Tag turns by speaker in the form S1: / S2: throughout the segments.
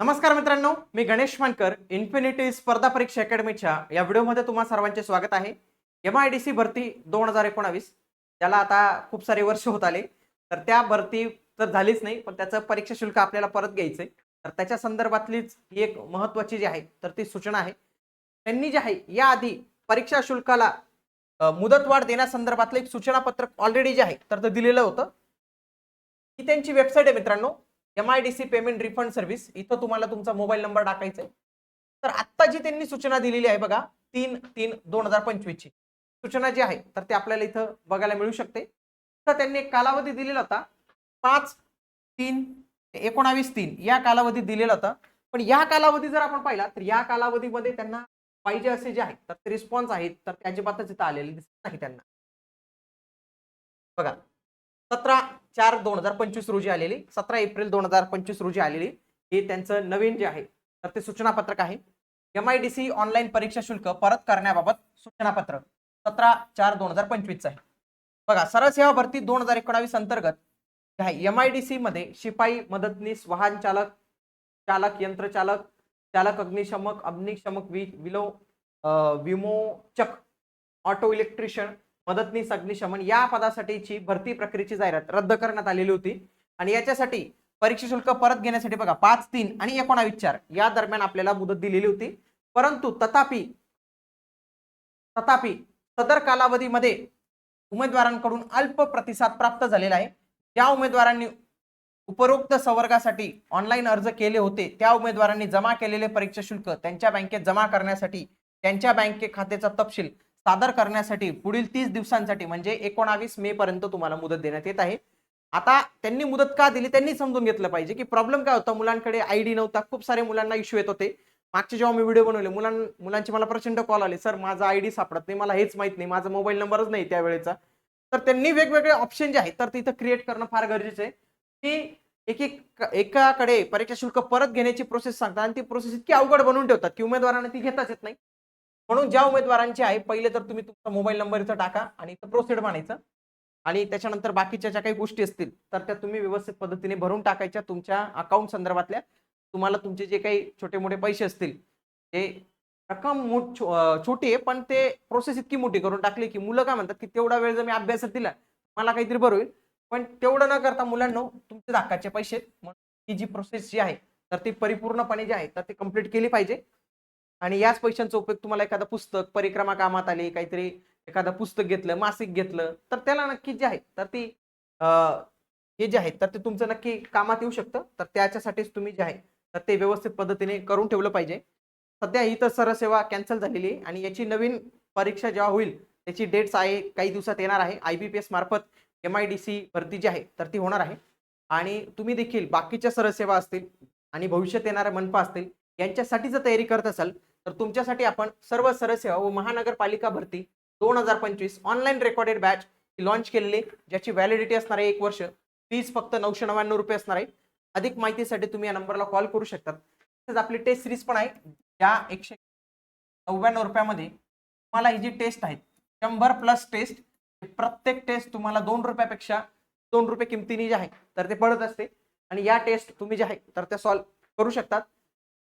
S1: नमस्कार मित्रांनो मी गणेश मानकर इन्फिनिटी स्पर्धा परीक्षा अकॅडमीच्या या व्हिडिओमध्ये तुम्हाला सर्वांचे स्वागत आहे. एम आय डी सी भरती दोन हजार एकोणावीस त्याला आता खूप सारे वर्ष होत आले. तर त्या भरती तर झालीच नाही पण त्याचं परीक्षा शुल्क आपल्याला परत घ्यायचंय. तर त्याच्या संदर्भातलीच ही एक महत्वाची जी आहे तर ती सूचना आहे. त्यांनी जे आहे याआधी परीक्षा शुल्काला मुदतवाढ देण्यासंदर्भातलं एक सूचना पत्रक ऑलरेडी जे आहे तर ते दिलेलं होतं. ही त्यांची वेबसाईट आहे मित्रांनो M I D C payment refund service इथं तुम्हाला तुमचा मोबाईल नंबर टाकायचा आहे तर आत्ता जी त्यांनी सूचना दिलेली आहे बघा तीन तीन दोन हजार पंचवीसची. सूचना जी आहे तर ते आपल्याला इथं बघायला मिळू शकते. तर त्यांनी एक कालावधी दिलेला होता पाच तीन एकोणावीस तीन या कालावधीत दिलेला होता. पण या कालावधी जर आपण पाहिला तर या कालावधीमध्ये त्यांना पाहिजे असे जे आहेत तर ते रिस्पॉन्स आहेत तर ते अजिबातच इथं आलेले दिसत नाही त्यांना. बघा सतरा चार दोन हजार पंचवीस रोजी आलेली सतरा एप्रिल दोन हजार पंचवीस रोजी आलेली हे त्यांचं नवीन जे आहे तर ते सूचना पत्रक आहे. M I D C online परीक्षा शुल्क परत करण्याबाबत सूचना पत्रक सतरा चार दोन हजार पंचवीसचं आहे. बघा सरळ सेवा भरती दोन हजार एकोणावीस अंतर्गत आहे एम आय डी सी मध्ये शिपाई मदतनीस वाहन चालक चालक यंत्रचालक चालक अग्निशमक अग्निशमक वि विलो विमोचक ऑटो इलेक्ट्रिशियन मदतनीस अग्निशमन या पदासाठीची भरती प्रक्रियेची जाहिरात रद्द करण्यात आलेली होती. आणि याच्यासाठी परीक्षा शुल्क परत घेण्यासाठी बघा पाच तीन आणि एकोणावीस चार या दरम्यान आपल्याला मुदत दिलेली होती. परंतु तथापि तथापि सदर कालावधीमध्ये उमेदवारांकडून अल्प प्रतिसाद प्राप्त झालेला आहे. ज्या उमेदवारांनी उपरोक्त संवर्गासाठी ऑनलाईन अर्ज केले होते त्या उमेदवारांनी जमा केलेले परीक्षा शुल्क त्यांच्या बँकेत जमा करण्यासाठी त्यांच्या बँके खात्याचा तपशील सादर करण्यासाठी पुढील तीस दिवसांसाठी म्हणजे एकोणावीस मे पर्यंत तुम्हाला मुदत देण्यात येत आहे. आता त्यांनी मुदत का दिली त्यांनी समजून घेतलं पाहिजे की प्रॉब्लेम काय होता? मुलांकडे आयडी नव्हता. खूप सारे मुलांना इश्यू येत होते. मागचे जेव्हा मी व्हिडिओ बनवले मुलां मुलांचे मला प्रचंड कॉल आले सर माझा आयडी सापडत नाही मला हेच माहीत नाही माझा मोबाईल नंबरच नाही त्यावेळेचा. तर त्यांनी वेगवेगळे ऑप्शन जे आहेत तर तिथं क्रिएट करणं फार गरजेचं आहे. की एक एक एकाकडे परीक्षा शुल्क परत घेण्याची प्रोसेस सांगतात आणि ती प्रोसेस इतकी अवघड बनवून ठेवतात की उमेदवारांना ती घेताच येत नाही. म्हणून ज्या उमेदवारांचे आहे पहिले तर तुम्ही तुमचा मोबाईल नंबर इथं टाका आणि इथं प्रोसेड म्हणायचं आणि त्याच्यानंतर बाकीच्या ज्या काही गोष्टी असतील तर त्या तुम्ही व्यवस्थित पद्धतीने भरून टाकायच्या तुमच्या अकाउंट संदर्भातल्या. तुम्हाला तुमचे जे काही छोटे मोठे पैसे असतील ते रक्कम छोटी आहे पण ते प्रोसेस इतकी मोठी करून टाकली की मुलं काय म्हणतात की तेवढा वेळ जर मी अभ्यासात दिला मला काहीतरी बरं होईल. पण तेवढं न करता मुलांना तुमचे धाकाचे पैसे म्हणून ही जी प्रोसेस जी आहे तर ती परिपूर्णपणे जी आहे तर ती कंप्लीट केली पाहिजे. आणि याच पैशांचा उपयोग तुम्हाला एखादं पुस्तक परिक्रमा कामात आली काहीतरी एखादं पुस्तक घेतलं मासिक घेतलं तर त्याला नक्की जे आहे तर ती हे जे आहे तर ते तुमचं नक्की कामात येऊ शकतं. तर त्याच्यासाठीच तुम्ही जे आहे तर ते व्यवस्थित पद्धतीने करून ठेवलं पाहिजे. सध्या ही तर सरसेवा कॅन्सल झालेली आहे आणि याची नवीन परीक्षा जेव्हा होईल त्याची डेट्स आहे काही दिवसात येणार आहे. आय बी पी एस मार्फत एम आय डी सी भरती जी आहे तर ती होणार आहे. आणि तुम्ही देखील बाकीच्या सरसेवा असतील आणि भविष्यात येणाऱ्या मनपा असतील यांच्यासाठी जर तयारी करत असाल तर तुमच्यासाठी आपण सर्व सरळ सेवा व महानगरपालिका भरती दोन हजार पंचवीस ऑनलाईन रेकॉर्डेड बॅच लॉन्च केलेली ज्याची व्हॅलिडिटी असणार आहे एक वर्ष. फीज फक्त नऊशे नव्याण्णव रुपये असणार आहे. अधिक माहितीसाठी तुम्ही या नंबरला कॉल करू शकतात. तसेच आपली टेस्ट सिरीज पण आहे ज्या एकशे नव्याण्णव रुपयामध्ये तुम्हाला ही जी टेस्ट आहेत शंभर प्लस टेस्ट प्रत्येक टेस्ट तुम्हाला दोन रुपयापेक्षा दोन रुपये किमतीने जे आहे तर ते पडत असते. आणि या टेस्ट तुम्ही जे आहे तर त्या सॉल्व करू शकतात.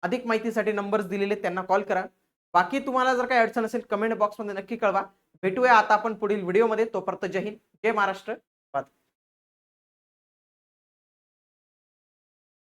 S1: अधिक माहितीसाठी नंबर्स दिलेले त्यांना कॉल करा. बाकी तुम्हाला जर काही अडचण असेल कमेंट बॉक्समध्ये नक्की कळवा. भेटूया आता आपण पुढील व्हिडिओमध्ये तोपर्यंत जय हिंद जय महाराष्ट्र.